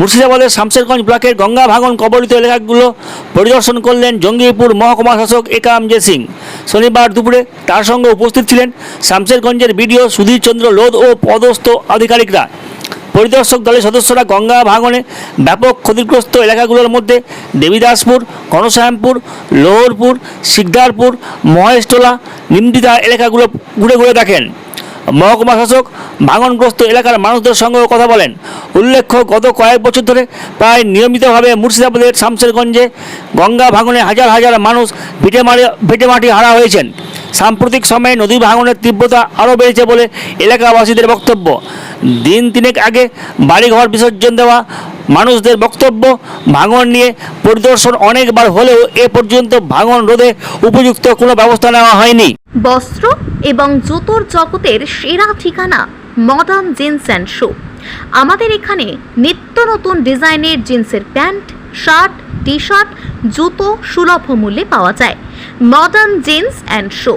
মুর্শিদাবাদের শামশেরগঞ্জ ব্লকের গঙ্গা ভাঙন কবলিত এলাকাগুলো পরিদর্শন করলেন জঙ্গিপুর মহকুমা শাসক একাম জে সিং। শনিবার দুপুরে তার সঙ্গে উপস্থিত ছিলেন শামশেরগঞ্জের বিডিও সুধীর চন্দ্র লোধ ও পদস্থ আধিকারিকরা। পরিদর্শক দলের সদস্যরা গঙ্গা ভাঙনে ব্যাপক ক্ষতিগ্রস্ত এলাকাগুলোর মধ্যে দেবীদাসপুর ঘনশ্যামপুর লোহরপুর, শিকদারপুর, মহেশটোলা, নিমদিতা এলাকাগুলো ঘুরে ঘুরে দেখেন। মহকুমা শাসক ভাঙনগ্রস্ত এলাকার মানুষদের সঙ্গেও কথা বলেন। উল্লেখ্য, গত কয়েক বছর ধরে প্রায় নিয়মিতভাবে মুর্শিদাবাদের শামসেরগঞ্জে গঙ্গা ভাঙনে হাজার হাজার মানুষ ভিটে ভিটেমাটি হারা হয়েছেন। সাম্প্রতিক সময়ে নদী ভাঙনের তীব্রতা আরও বেড়েছে বলে এলাকাবাসীদের বক্তব্য। দিন তিনেক আগে বাড়িঘর বিসর্জন দেওয়া মানুষদের বক্তব্য, ভাঙন নিয়ে পরিদর্শন অনেকবার হলেও এ পর্যন্ত ভাঙন রোধে উপযুক্ত কোনো ব্যবস্থা নেওয়া হয়নি। বস্ত্র এবং জুতোর জগতের সেরা ঠিকানা মডার্ন জিন্স অ্যান্ড শো আমাদের এখানে নিত্য নতুন ডিজাইনের জিন্সের প্যান্ট, শার্ট টি শার্ট জুতো সুলভ মূল্যে পাওয়া যায়। মডার্ন জিন্স অ্যান্ড শো,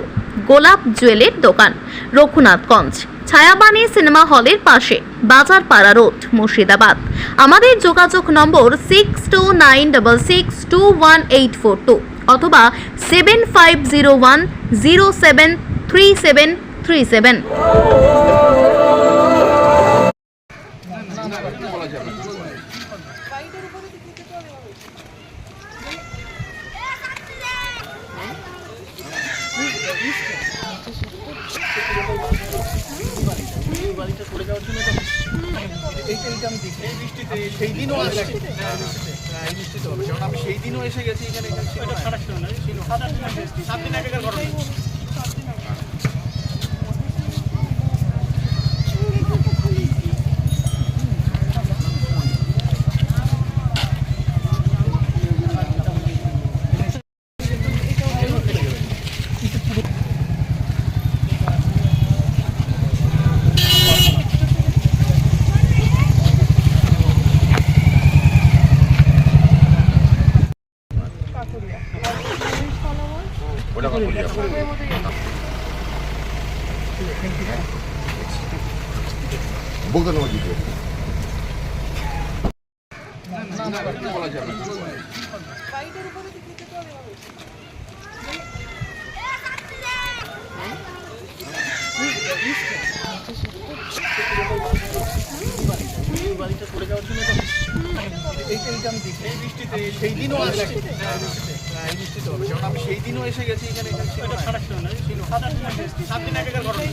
গোলাপ জুয়েলের দোকান, রঘুনাথগঞ্জ, ছায়াবাণী সিনেমা হলের পাশে বাজার পাড়া রোড, মুর্শিদাবাদ। আমাদের যোগাযোগ number six two nine double six two one eight four two অথবা seven five zero one zero seven three seven three seven সেই দিনও আসে হ্যাঁ, এই বৃষ্টিতে হবে কারণ আমি সেই দিনও এসে গেছি এখানে ছিল না। ছিল। সাত দিন আগেকার ঘটনা বলতে নেওয়া দিতে এইটা এইটা আমি দেখি এই বৃষ্টিতে সেই দিনও আসে হ্যাঁ, বৃষ্টিতে হবে কারণ আমি সেই দিনও এসে গেছি এখানে এখানে ছিল না। ছিল। সাত দিন আগেকার ঘটনা